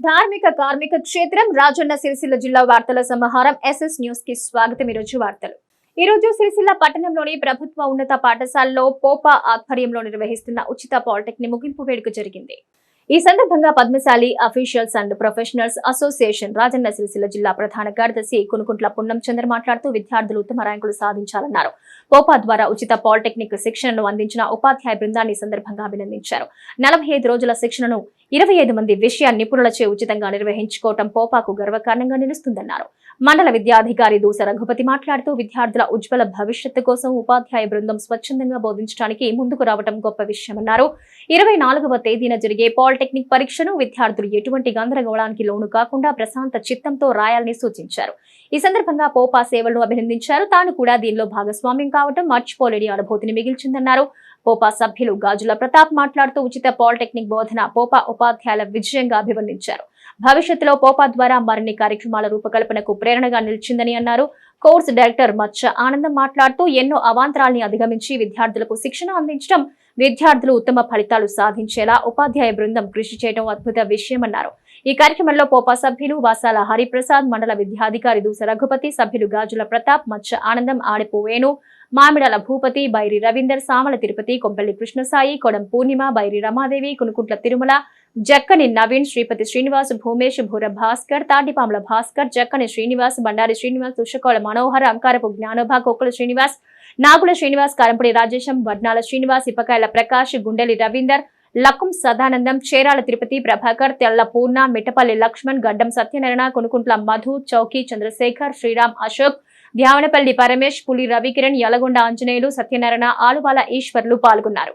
ధార్మిక కార్మిక క్షేత్రం రాజన్న సిరిసిల్ల జిల్లా వార్తల సమాహారం ఎస్ఎస్ న్యూస్కి స్వాగతం. ఈరోజు వార్తలు. ఈ రోజు సిరిసిల్ల పట్టణంలోని ప్రభుత్వ ఉన్నత పాఠశాలలో పోపా ఆధ్వర్యంలో నిర్వహిస్తున్న ఉచిత పాలిటెక్నిక్ ముగింపు వేడుక జరిగింది. ఈ సందర్భంగా Padmashali officials and professionals association Rajanna Sircilla జిల్లా ప్రధాన కార్యదర్శి కొనుకుంట్ల పున్నం చంద్ర మాట్లాడుతూ విద్యార్థులు ఉత్తమ ర్యాంకులు సాధించాలన్నారు. పోపా ద్వారా ఉచిత పాలిటెక్నిక్ శిక్షణను అందించిన ఉపాధ్యాయ బృందాన్ని సందర్భంగా అభినందించారు. నలభై రోజుల శిక్షణను ఇరవై ఐదు మంది విషయ నిపుణులచే ఉచితంగా నిర్వహించుకోవటం పోపాకు గర్వకారణంగా నిలుస్తుందన్నారు. మండల విద్యాధికారి దూస రఘుపతి మాట్లాడుతూ విద్యార్థుల ఉజ్వల భవిష్యత్తు కోసం ఉపాధ్యాయ బృందం స్వచ్ఛందంగా బోధించడానికి ముందుకు రావడం గొప్ప విషయమన్నారు. ఇరవై నాలుగవ తేదీన జరిగే పాలిటెక్నిక్ పరీక్షను విద్యార్థులు ఎటువంటి గందరగోళానికి లోను కాకుండా ప్రశాంత చిత్తంతో రాయాలని సూచించారు. ఈ సందర్భంగా పోపా సేవలను అభినందించారు. తాను కూడా దీనిలో భాగస్వామ్యం కావడం మర్చిపోలేని అనుభూతిని మిగిల్చిందన్నారు. పోపా సభ్యులు గాజుల ప్రతాప్ మాట్లాడుతూ ఉచిత పాలిటెక్నిక్ బోధన పోపా ఉపాధ్యాయుల విజయంగా అభివర్ణించారు భవిష్యత్తులో పోపా ద్వారా మరిన్ని కార్యక్రమాల రూపకల్పనకు ప్రేరణగా నిలిచిందని అన్నారు. కోర్సు డైరెక్టర్ మచ్చ ఆనందం మాట్లాడుతూ ఎన్నో అవాంతరాల్ని అధిగమించి విద్యార్థులకు శిక్షణ అందించడం విద్యార్థులు ఉత్తమ ఫలితాలు సాధించేలా ఉపాధ్యాయ బృందం కృషి చేయడం అద్భుత విషయమన్నారు. ఈ కార్యక్రమంలో పోపా సభ్యులు వాసాల హరిప్రసాద్ మండల విద్యాధికారి దూస రఘుపతి సభ్యులు గాజుల ప్రతాప్ మచ్చ ఆనందం ఆడిపు వేణు మామిడాల భూపతి బైరి రవీందర్ సామల తిరుపతి కొంపల్లి కృష్ణసాయి కొడం పూర్ణిమ బైరి రమాదేవి కునుకుంట్ల తిరుమల జక్కని నవీన్ శ్రీపతి శ్రీనివాస్ భూమేష్ భూర భాస్కర్ తాటిపాముల భాస్కర్ జక్కని శ్రీనివాస్ బండారి శ్రీనివాస్ తుషకోళ మనోహర్ అంకారపు జ్ఞానోభా కొక్కుల శ్రీనివాస్ నాగుల శ్రీనివాస్ కారంపూడి రాజేశం వడ్నాల శ్రీనివాస్ ఇప్పకాయల ప్రకాష్ గుండెలి రవీందర్ లక్కుం సదానందం చేరాల తిరుపతి ప్రభాకర్ తెల్ల పూర్ణ మిట్టపల్లి లక్ష్మణ్ గడ్డం సత్యనారాయణ కొనుకుంట్ల మధు చౌకీ చంద్రశేఖర్ శ్రీరామ్ అశోక్ ధ్యావనపల్లి పరమేష్ పులి రవికిరణ్ యలగొండ ఆంజనేయులు సత్యనారాయణ ఆలువాల ఈశ్వర్లు పాల్గొన్నారు.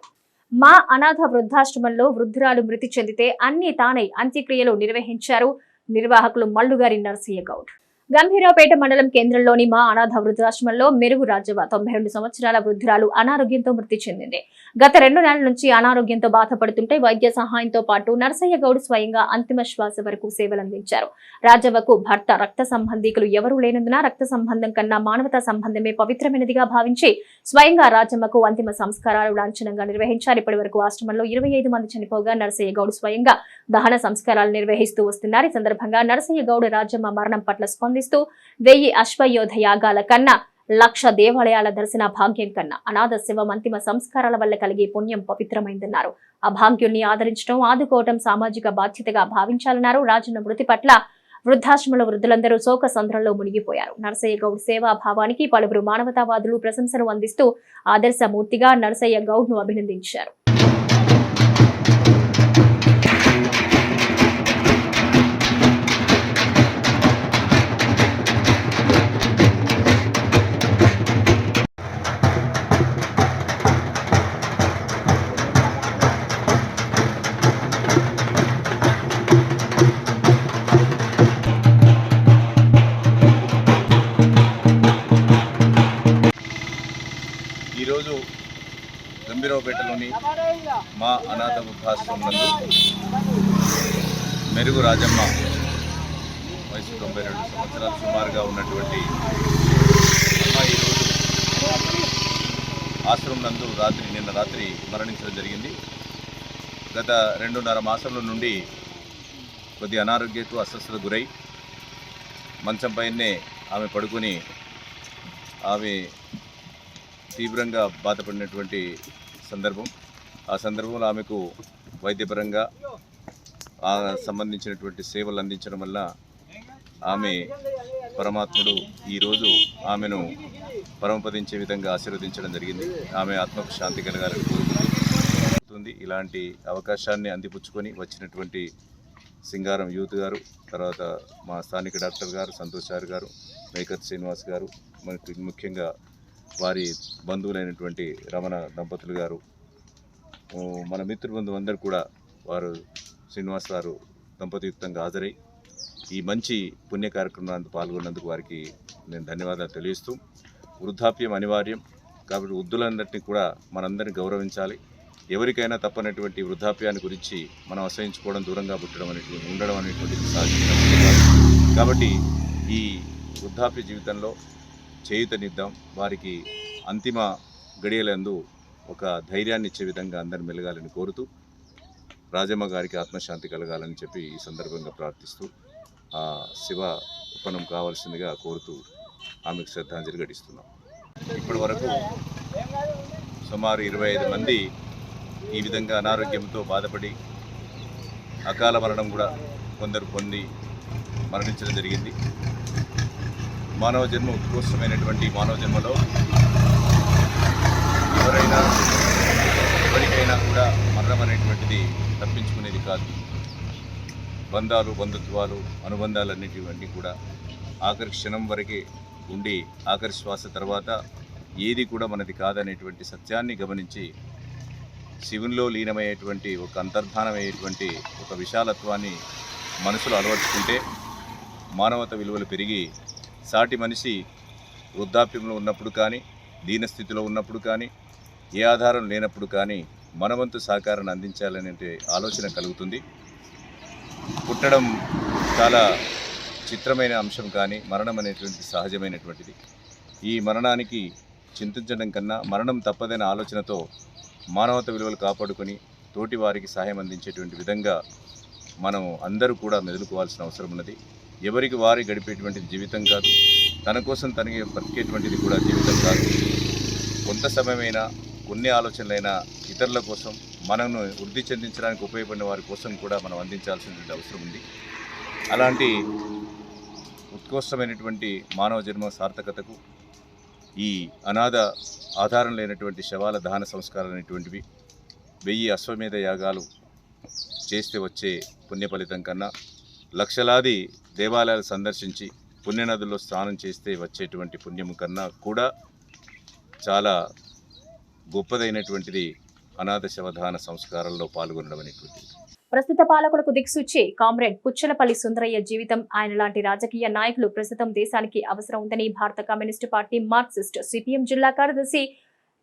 మా అనాథ వృద్ధాశ్రమంలో వృద్ధురాలు మృతి చెందితే అన్ని తానై అంత్యక్రియలు నిర్వహించారు నిర్వాహకులు మల్లుగారి నరసయ్య గౌడ్. గంభీరావుపేట మండలం కేంద్రంలోని మా అనాథ వృద్ధాశ్రమంలో మెరుగు రాజవ తొంభై రెండు సంవత్సరాల వృద్ధురాలు అనారోగ్యంతో మృతి చెందింది. గత రెండు నెలల నుంచి అనారోగ్యంతో బాధపడుతుంటే వైద్య సహాయంతో పాటు నరసయ్య గౌడ్ స్వయంగా అంతిమ శ్వాస వరకు సేవలందించారు. రాజవ్వకు భర్త రక్త సంబంధీకులు ఎవరూ లేనందున రక్త సంబంధం కన్నా మానవతా సంబంధమే పవిత్రమైనదిగా భావించి స్వయంగా రాజమ్మకు అంతిమ సంస్కారాలు లాంఛనంగా నిర్వహించారు. ఇప్పటి వరకు ఆశ్రమంలో ఇరవై ఐదు మంది చనిపోగా నరసయ్య గౌడ్ స్వయంగా దహన సంస్కారాలు నిర్వహిస్తూ వస్తున్నారు. ఈ సందర్భంగా నరసయ్య గౌడ్ రాజమ్మ మరణం పట్ల స్పందిస్తూ వెయ్యి అశ్వయోధ యాగాల కన్నా లక్ష దేవాలయాల దర్శన భాగ్యం కన్నా అనాథ శివం అంతిమ సంస్కారాల వల్ల కలిగే పుణ్యం పవిత్రమైందన్నారు. ఆ భాగ్యుల్ని ఆదరించడం ఆదుకోవడం సామాజిక బాధ్యతగా భావించాలన్నారు. రాజన్న మృతి పట్ల వృద్ధాశ్రమంలో వృద్ధులందరూ శోక సంద్రంలో మునిగిపోయారు. నరసయ్య గౌడ్ సేవా భావానికి పలువురు మానవతావాదులు ప్రశంసలు అందిస్తూ ఆదర్శమూర్తిగా నరసయ్య గౌడ్ను అభినందించారు. ఈరోజు గంభీరావుపేటలోని మా అనాథ వృద్ధాశ్రమం నందు మెరుగు రాజమ్మ వయసు తొంభై రెండు సంవత్సరాలు సుమారుగా ఉన్నటువంటి ఈరోజు ఆశ్రమం నందు రాత్రి నిన్న రాత్రి మరణించడం జరిగింది. గత రెండున్నర మాసంల నుండి కొద్ది అనారోగ్యకు అస్వస్థత గురై మంచం పైనే ఆమె పడుకొని ఆమె తీవ్రంగా బాధపడినటువంటి సందర్భం. ఆ సందర్భంలో ఆమెకు వైద్యపరంగా ఆ సంబంధించినటువంటి సేవలు అందించడం వల్ల ఆమె పరమాత్ముడు ఈరోజు ఆమెను పరమపదించే విధంగా ఆశీర్వదించడం జరిగింది. ఆమె ఆత్మకు శాంతి కలగాలని కోరుకుంటుంది ఇలాంటి అవకాశాన్ని అందిపుచ్చుకొని వచ్చినటువంటి సింగారం యూత్ గారు తర్వాత మా స్థానిక డాక్టర్ గారు సంతోష్ సార్ గారు మేకత్ శ్రీనివాస్ గారు మనకి ముఖ్యంగా వారి బంధువులైనటువంటి రమణ దంపతులు గారు మన మిత్రబృందం అందరు కూడా వారు శ్రీనివాస్ గారు దంపతియుక్తంగా హాజరై ఈ మంచి పుణ్య కార్యక్రమాన్ని పాల్గొన్నందుకు వారికి నేను ధన్యవాదాలు తెలియస్తూ వృద్ధాప్యం అనివార్యం కాబట్టి వృద్ధులందరినీ కూడా మనందరినీ గౌరవించాలి. ఎవరికైనా తప్పనటువంటి వృద్ధాప్యాన్ని గురించి మనం అసహించుకోవడం దూరంగా పుట్టడం అనేటువంటి ఉండడం అనేటువంటిది సహజమైన కాబట్టి ఈ వృద్ధాప్య జీవితంలో చేయుతనిద్దాం. వారికి అంతిమ గడియలందు ఒక ధైర్యాన్ని ఇచ్చే విధంగా అందరిని మెలగాలని కోరుతూ రాజమ్మ గారికి ఆత్మశాంతి కలగాలని చెప్పి ఈ సందర్భంగా ప్రార్థిస్తూ ఆ శివ ఉపనం కావాల్సిందిగా కోరుతూ ఆమెకు శ్రద్ధాంజలి ఘటిస్తున్నాం. ఇప్పటి వరకు సుమారు ఇరవై ఐదు మంది ఈ విధంగా అనారోగ్యంతో బాధపడి అకాల మరణం కూడా కొందరు పొంది మరణించడం జరిగింది. మానవ జన్మ ఉత్కృష్టమైనటువంటి మానవ జన్మలో ఎవరైనా ఎవరికైనా కూడా మరణం అనేటువంటిది తప్పించుకునేది కాదు. బంధాలు బంధుత్వాలు అనుబంధాలన్నిటివన్నీ కూడా ఆఖరి క్షణం వరకే ఉండి ఆఖరి శ్వాస తర్వాత ఏది కూడా మనది కాదనేటువంటి సత్యాన్ని గమనించి శివునిలో లీనమయ్యేటువంటి ఒక అంతర్ధానమయ్యేటువంటి ఒక విశాలత్వాన్ని మనసులో అలవర్చుకుంటే మానవత విలువలు పెరిగి సాటి మనిషి వృద్ధాప్యంలో ఉన్నప్పుడు కానీ దీనస్థితిలో ఉన్నప్పుడు కానీ ఏ ఆధారం లేనప్పుడు కానీ మనవంతు సహకారాన్ని అందించాలనే ఆలోచన కలుగుతుంది. పుట్టడం చాలా చిత్రమైన అంశం కానీ మరణం అనేటువంటి సహజమైనటువంటిది. ఈ మరణానికి చింతించడం కన్నా మరణం తప్పదైన ఆలోచనతో మానవత విలువలు కాపాడుకొని తోటి వారికి సహాయం అందించేటువంటి విధంగా మనం అందరూ కూడా మెదులుకోవాల్సిన అవసరం ఉన్నది. ఎవరికి వారి గడిపేటువంటి జీవితం కాదు. తన కోసం తనకి బ్రతికేటువంటిది కూడా జీవితం కాదు. కొంత సమయమైనా కొన్ని ఆలోచనలైనా ఇతరుల కోసం మనను వృద్ధి చెందించడానికి ఉపయోగపడిన వారి కోసం కూడా మనం అందించాల్సినటువంటి అవసరం ఉంది. అలాంటి ఉత్కృష్టమైనటువంటి మానవ జన్మ సార్థకతకు ఈ అనాథ ఆధారం లేనటువంటి శవాల దహన సంస్కారాలు అనేటువంటివి వెయ్యి అశ్వమేధ యాగాలు చేస్తే వచ్చే పుణ్య ఫలితం కన్నా లక్షలాది దేవాలయాలు సందర్శించి పుణ్యనదుల్లో స్నానం చేస్తే వచ్చేటువంటి పుణ్యం కన్నా కూడా చాలా గొప్పదైనటువంటిది అనాథ శవధాన సంస్కారంలో పాల్గొనడం అనేటువంటిది. ప్రస్తుత పాలకులకు దిక్సూచి కామ్రేడ్ పుచ్చలపల్లి సుందరయ్య జీవితం. ఆయన లాంటి రాజకీయ నాయకులు ప్రస్తుతం దేశానికి అవసరం ఉందని భారత కమ్యూనిస్టు పార్టీ మార్క్సిస్ట్ సిపిఎం జిల్లా కార్యదర్శి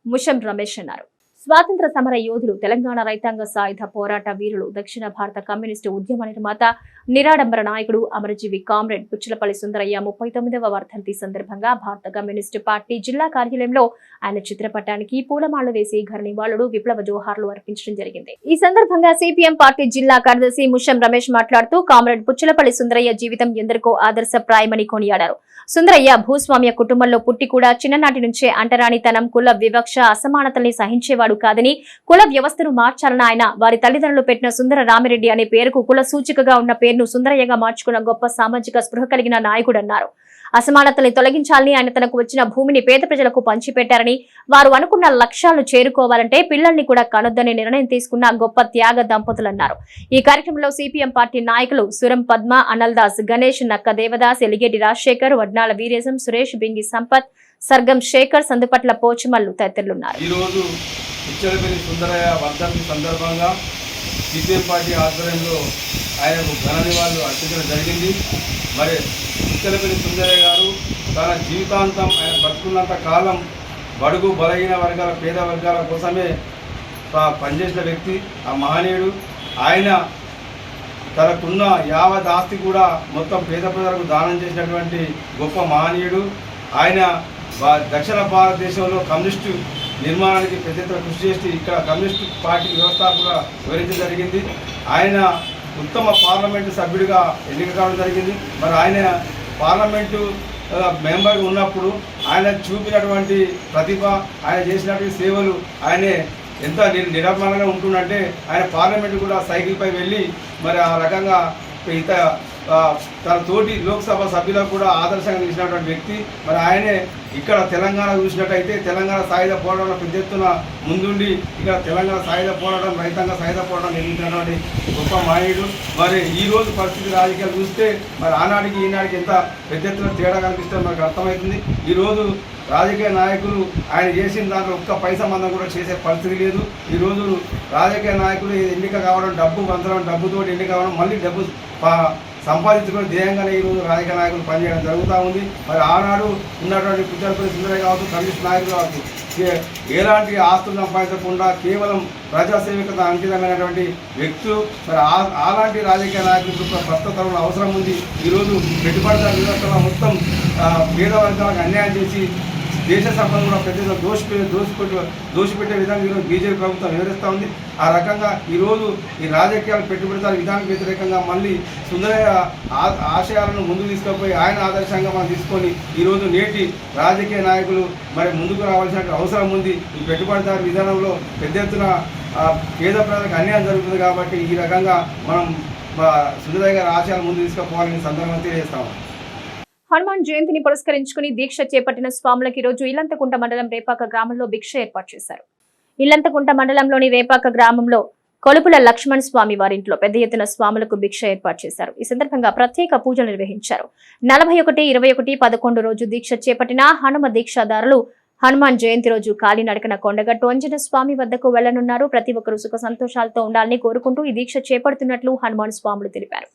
ముషం రమేష్ అన్నారు. స్వాతంత్ర సమర యోధులు తెలంగాణ రైతాంగ సాయుధ పోరాట వీరులు దక్షిణ భారత కమ్యూనిస్టు ఉద్యమ నిర్మాత నిరాడంబర నాయకుడు అమరజీవి కామ్రేడ్ పుచ్చలపల్లి సుందరయ్య ముప్పై తొమ్మిదవ వర్ధంతి సందర్భంగా భారత కమ్యూనిస్టు పార్టీ జిల్లా కార్యాలయంలో ఆయన చిత్రపటానికి పూలమాళ్ళు వేసి ఘన నివాళులు విప్లవ జోహార్లు అర్పించడం జరిగింది. ఈ సందర్భంగా సిపిఎం పార్టీ జిల్లా కార్యదర్శి ముషం రమేష్ మాట్లాడుతూ కామ్రేడ్ పుచ్చలపల్లి సుందరయ్య జీవితం ఎందరికో ఆదర్శప్రాయమని కొనియాడారు. సుందరయ్య భూస్వామ్య కుటుంబంలో పుట్టి కూడా చిన్ననాటి నుంచే అంటరానితనం కుల వివక్ష అసమానతల్ని సహించేవాడు కాదని కుల వ్యవస్థను మార్చాలని ఆయన వారి తల్లిదండ్రులు పెట్టిన సుందర రామిరెడ్డి అనే పేరుకు కుల సూచికగా ఉన్న పేరును సుందరయ్యగా మార్చుకున్న గొప్ప సామాజిక స్పృహ కలిగిన నాయకుడన్నారు. అసమానతల్ని తొలగించాలని ఆయన తనకు వచ్చిన భూమిని పేద ప్రజలకు పంచిపెట్టారని వారు అనుకున్న లక్ష్యాలను చేరుకోవాలంటే పిల్లల్ని కూడా కనొద్దని నిర్ణయం తీసుకున్న గొప్ప త్యాగ దంపతులన్నారు. ఈ కార్యక్రమంలో సిపిఎం పార్టీ నాయకులు సురం పద్మ అనల్దాస్ గణేష్ నక్క దేవదాస్ ఎలిగేటి రాజశేఖర్ వడ్నాల వీరేశం సురేష్ బింగి సంపత్ సర్గం శేఖర్ సందుపట్ల పోచిమల్లు తదితరులున్నారు. ఈరోజు పిచ్చలపల్లి సుందరయ్య వర్ధంతి సందర్భంగా సిపిఎం పార్టీ ఆధ్వర్యంలో ఆయనకు ఘన నివాళులు అర్పించడం జరిగింది. మరి ఇచ్చలపల్లి సుందరయ్య గారు తన జీవితాంతం ఆయన బతుకున్నంత కాలం బడుగు బలహీన వర్గాల పేద వర్గాల కోసమే పనిచేసిన వ్యక్తి ఆ మహనీయుడు. ఆయన తనకున్న యావత్ ఆస్తి కూడా మొత్తం పేద ప్రజలకు దానం చేసినటువంటి గొప్ప మహనీయుడు. ఆయన దక్షిణ భారతదేశంలో కమ్యూనిస్టు నిర్మాణానికి పెద్ద ఎత్తున కృషి చేసి ఇక్కడ కమ్యూనిస్టు పార్టీ వ్యవస్థ వివరించడం జరిగింది. ఆయన ఉత్తమ పార్లమెంటు సభ్యుడిగా ఎన్నిక కావడం జరిగింది. మరి ఆయన పార్లమెంటు మెంబర్ మెంబర్గా ఉన్నప్పుడు ఆయన చూపినటువంటి ప్రతిభ ఆయన చేసినటువంటి సేవలు ఆయనే ఎంత నిరమణంగా ఉంటుందంటే ఆయన పార్లమెంట్ కూడా సైకిల్పై వెళ్ళి మరి ఆ రకంగా ఇంత తన తోటి లోక్సభ సభ్యులకు కూడా ఆదర్శంగా నిలిచినటువంటి వ్యక్తి. మరి ఆయనే ఇక్కడ తెలంగాణ చూసినట్టయితే తెలంగాణ సాయుధ పోరాటంలో పెద్ద ఎత్తున ముందుండి ఇక్కడ తెలంగాణ సాయుధ పోరాటం రైతాంగ సాయుధ పోరాటం నిర్మించినటువంటి గొప్ప మాయుడు మరి ఈ రోజు పరిస్థితి రాజకీయాలు చూస్తే మరి ఆనాటికి ఈనాటికి ఎంత పెద్ద ఎత్తున తేడా కనిపిస్తే మనకు అర్థమవుతుంది. ఈరోజు రాజకీయ నాయకులు ఆయన చేసిన దాంట్లో ఒక్క పైసా మందం కూడా చేసే పరిస్థితి లేదు. ఈ రోజు రాజకీయ నాయకులు ఎన్నిక కావడం డబ్బు పంచడం డబ్బుతో ఎన్నిక కావడం మళ్ళీ డబ్బు ప- సంపాదించుకుని ధ్యేయంగానే ఈ రోజు రాజకీయ నాయకులు పనిచేయడం జరుగుతూ ఉంది. మరి ఆనాడు ఉన్నటువంటి పుచ్చలపల్లి సుందరయ్య కావచ్చు కమ్యూనిస్ట్ నాయకులు కావచ్చు ఎలాంటి ఆస్తులు సంపాదించకుండా కేవలం ప్రజాసేవికత అంకితమైనటువంటి వ్యక్తులు మరి ఆ- అలాంటి రాజకీయ నాయకులు ప్ర- ప్రస్తుత తరంలో అవసరం ఉంది. ఈరోజు పెట్టుబడిదారు వ్యవస్థలో మొత్తం పేద వర్గాలకు అన్యాయం చేసి దేశ సంపద కూడా పెద్ద దోషి దోషిపెట్టు దోషిపెట్టే విధంగా ఈరోజు బీజేపీ ప్రభుత్వం వివరిస్తూ ఉంది. ఆ రకంగా ఈరోజు ఈ రాజకీయాలు పెట్టుబడిదారు విధానం వ్యతిరేకంగా మళ్ళీ సుందరయ్య ఆ- ఆశయాలను ముందుకు తీసుకుపోయి ఆయన ఆదర్శంగా మనం తీసుకొని ఈరోజు నేటి రాజకీయ నాయకులు మరి ముందుకు రావాల్సిన అవసరం ఉంది. ఈ పెట్టుబడిదారు విధానంలో పెద్ద ఎత్తున పేద ప్రజలకు అన్యాయం జరుగుతుంది కాబట్టి ఈ రకంగా మనం సుందరయ్య గారి ఆశయాలు ముందు తీసుకుపోవాలని సందర్భంగా తెలియజేస్తాము హనుమాన్ జయంతిని పురస్కరించుకుని దీక్ష చేపట్టిన స్వాములకు ఈరోజు ఇల్లంతకుంట మండలం రేపాక గ్రామంలో భిక్ష ఏర్పాటు చేశారు. ఇల్లంతకుంట మండలంలోని రేపాక గ్రామంలో కొలుపుల లక్ష్మణ్ స్వామి వారింట్లో పెద్ద ఎత్తున స్వాములకు భిక్ష ఏర్పాటు చేశారు. ఈ సందర్భంగా ప్రత్యేక పూజలు నిర్వహించారు. నలభై ఒకటి ఇరవై ఒకటి పదకొండు రోజు దీక్ష చేపట్టిన హనుమ దీక్షాదారులు హనుమాన్ జయంతి రోజు కాలినడకన కొండగట్టు అంజన స్వామి వద్దకు వెళ్ళనున్నారు ప్రతి ఒక్కరూ సుఖ సంతోషాలతో ఉండాలని కోరుకుంటూ ఈ దీక్ష చేపడుతున్నట్లు హనుమాన్ స్వాములు తెలిపారు.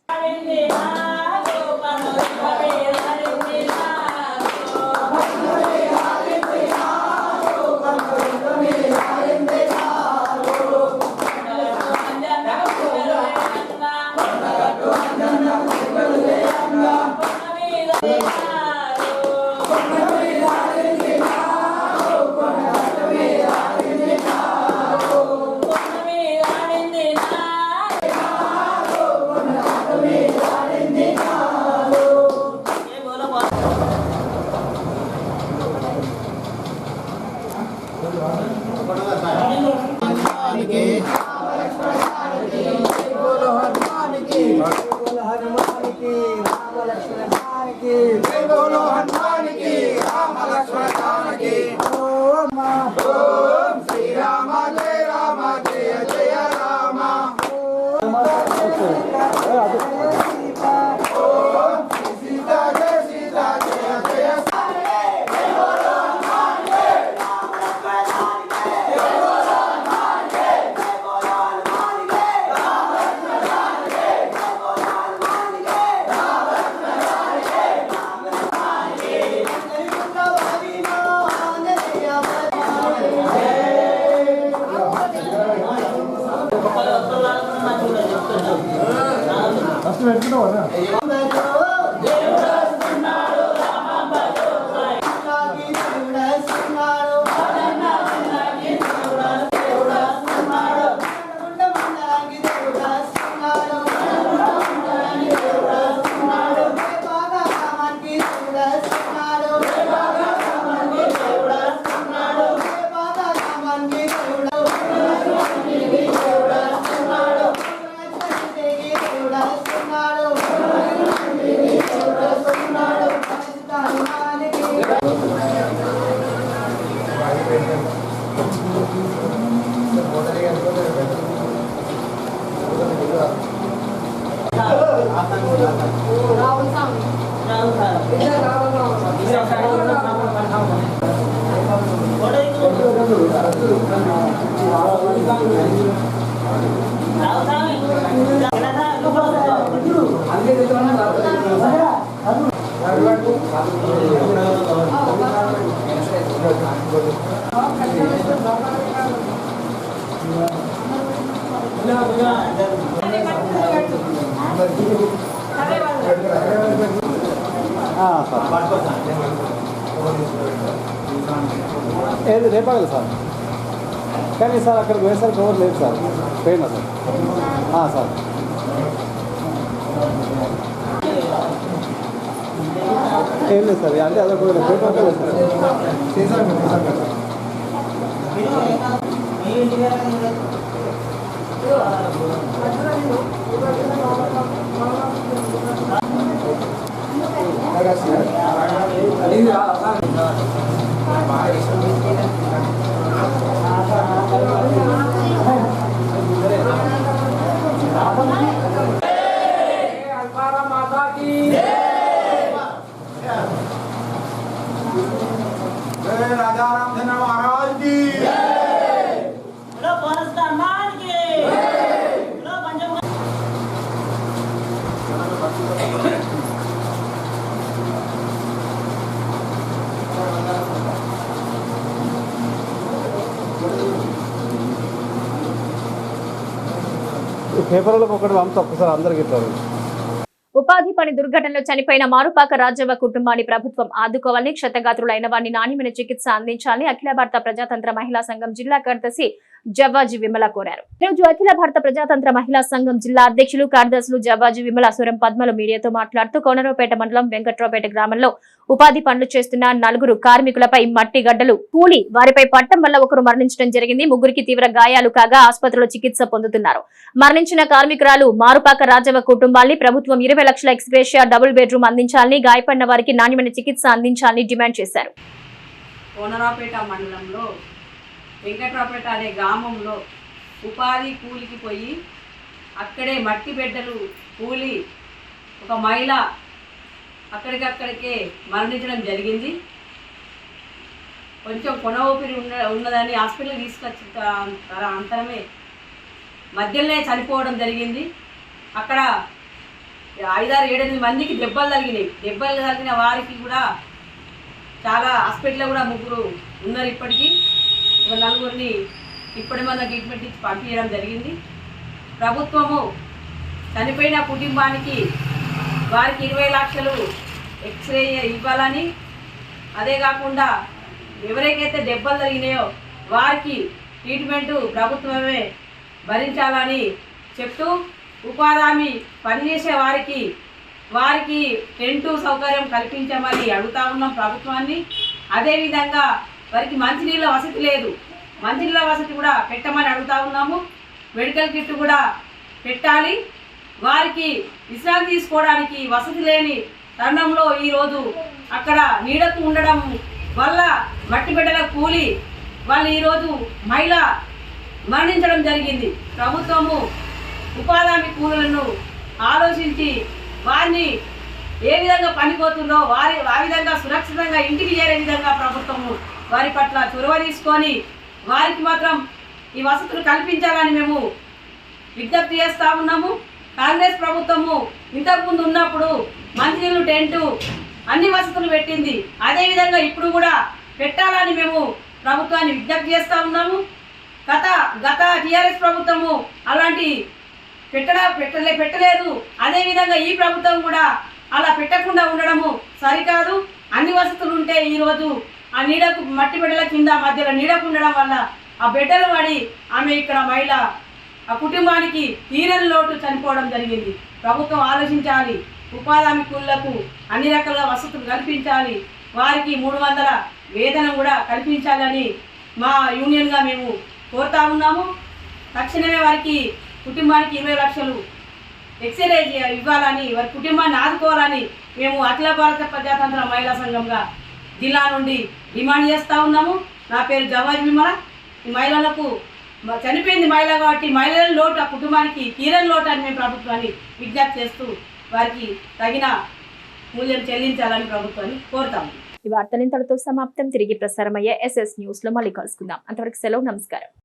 Gracias. ఏది రేపాగలు సార్. కానీ సార్ అక్కడికి పోయేసరికి ఎవరు లేదు సార్. పోయినా సార్. సార్. ఏం లేదు సార్ అంటే అదొక పేపర్ సార్. Yeah. పేపర్లకు ఒకటి ఒక్కసారి అందరికి ఇస్తారు. ఉపాధి పని దుర్ఘటనలో చనిపోయిన మారుపాక రాజవ్వ కుటుంబాన్ని ప్రభుత్వం ఆదుకోవాలని క్షతగాత్రులైన వారిని నాణ్యమైన చికిత్స అందించాలని అఖిల భారత ప్రజాతంత్ర మహిళా సంఘం జిల్లా కార్యదర్శి జవ్వాజీ విమల కోరారు. ఈ అఖిల భారత ప్రజాతంత్ర మహిళా సంఘం జిల్లా అధ్యక్షులు కార్యదర్శులు జవ్వాజీ విమల సురం పద్మలు మీడియాతో మాట్లాడుతూ కోనరావుపేట మండలం వెంకట్రావుపేట గ్రామంలో ఉపాధి పనులు చేస్తున్న నలుగురు కార్మికులపై మట్టి గడ్డలు కూలి వారిపై పట్టం వల్ల ఒకరు మరణించడం జరిగింది. ముగ్గురికి తీవ్ర గాయాలు కాగా ఆసుపత్రిలో చికిత్స పొందుతున్నారు. మరణించిన కార్మికురాలు మారుపాక రాజవ కుటుంబాన్ని ప్రభుత్వం ఇరవై లక్షల ఎక్స్గ్రేషియా డబుల్ బెడ్రూమ్ అందించాలని గాయపడిన వారికి నాణ్యమైన చికిత్స అందించాలని డిమాండ్ చేశారు. కోనరాపేట మండలంలో వెంకట్రావుపేట అనే గ్రామంలో ఉపాధి కూలికి పోయి అక్కడే మట్టి బిడ్డలు కూలి ఒక మహిళ అక్కడికక్కడికే మరణించడం జరిగింది. కొంచెం కొన ఊపిరి ఉన్న ఉన్నదని హాస్పిటల్ తీసుకొచ్చిన అంతరమే మధ్యలోనే చనిపోవడం జరిగింది. అక్కడ ఐదారు ఏడెనిమిది మందికి దెబ్బలు తగిలినాయి. దెబ్బలు తగిలిన వారికి కూడా చాలా హాస్పిటల్లో కూడా ముగ్గురు ఉన్నారు ఇప్పటికీ. నలుగురిని ఇప్పటి మన ట్రీట్మెంట్ ఇచ్చి పంపించడం జరిగింది. ప్రభుత్వము చనిపోయిన కుటుంబానికి వారికి ఇరవై లక్షలు ఎక్స్రే ఇవ్వాలని అదే కాకుండా ఎవరికైతే దెబ్బలు తగినాయో వారికి ట్రీట్మెంట్ ప్రభుత్వమే భరించాలని చెప్తూ ఉపాధి హామీ పనిచేసే వారికి వారికి టెంటు సౌకర్యం కల్పించమని అడుగుతా ఉన్నాం ప్రభుత్వాన్ని. అదేవిధంగా వారికి మంచినీళ్ళ వసతి లేదు. మంచినీళ్ళ వసతి కూడా పెట్టమని అడుగుతా ఉన్నాము. మెడికల్ కిట్ కూడా పెట్టాలి. వారికి విశ్రాంతి తీసుకోవడానికి వసతి లేని తరుణంలో ఈరోజు అక్కడ నీడకు ఉండడం వల్ల మట్టి బిడ్డల కూలి వాళ్ళు ఈరోజు మహిళ మరణించడం జరిగింది. ప్రభుత్వము ఉపాధి హామీ కూలీలను ఆలోచించి వారిని ఏ విధంగా పనిపోతుందో వారి ఆ విధంగా సురక్షితంగా ఇంటికి చేరే విధంగా ప్రభుత్వము వారి పట్ల చొరవ తీసుకొని వారికి మాత్రం ఈ వసతులు కల్పించాలని మేము విజ్ఞప్తి చేస్తూ ఉన్నాము. కాంగ్రెస్ ప్రభుత్వము ఇంతకుముందు ఉన్నప్పుడు మంచినీళ్ళు టెంటు అన్ని వసతులు పెట్టింది. అదేవిధంగా ఇప్పుడు కూడా పెట్టాలని మేము ప్రభుత్వాన్ని విజ్ఞప్తి చేస్తూ ఉన్నాము. గత గత టీఆర్ఎస్ ప్రభుత్వము అలాంటి పెట్టడా పెట్టలే పెట్టలేదు. అదేవిధంగా ఈ ప్రభుత్వం కూడా అలా పెట్టకుండా ఉండడము సరికాదు. అన్ని వసతులు ఉంటే ఈరోజు ఆ నీడకు మట్టి బిడ్డల కింద మధ్యలో నీడకు ఉండడం వల్ల ఆ బిడ్డలు పడి ఆమె ఇక్కడ మహిళ ఆ కుటుంబానికి తీరని లోటు చనిపోవడం జరిగింది. ప్రభుత్వం ఆలోచించాలి. ఉపాధి హామీ కూలీలకు అన్ని రకాల వసతులు కల్పించాలి. వారికి మూడు వందల వేతనం కూడా కల్పించాలని మా యూనియన్గా మేము కోరుతా ఉన్నాము. తక్షణమే వారికి కుటుంబానికి ఇరవై లక్షలు ఎక్సరైజ్ ఇవ్వాలని వారి కుటుంబాన్ని ఆదుకోవాలని మేము అఖిల భారత ప్రజాతంత్ర మహిళా సంఘంగా జిల్లా నుండి డిమాండ్ చేస్తూ ఉన్నాము. నా పేరు జవాజ్ విమల ఈ మహిళలకు చనిపోయింది మహిళ కాబట్టి మహిళల లోటు ఆ కుటుంబానికి తీరని లోటు అని మేము ప్రభుత్వాన్ని విజ్ఞప్తి చేస్తూ వారికి తగిన మూల్యం చెల్లించాలని ప్రభుత్వాన్ని కోరుతాము. ఈ వార్తలు ఇంతటితో సమాప్తం. తిరిగి ప్రసారమయ్యే ఎస్ఎస్ న్యూస్లో మళ్ళీ కలుసుకుందాం. అంతవరకు సెలవు నమస్కారం.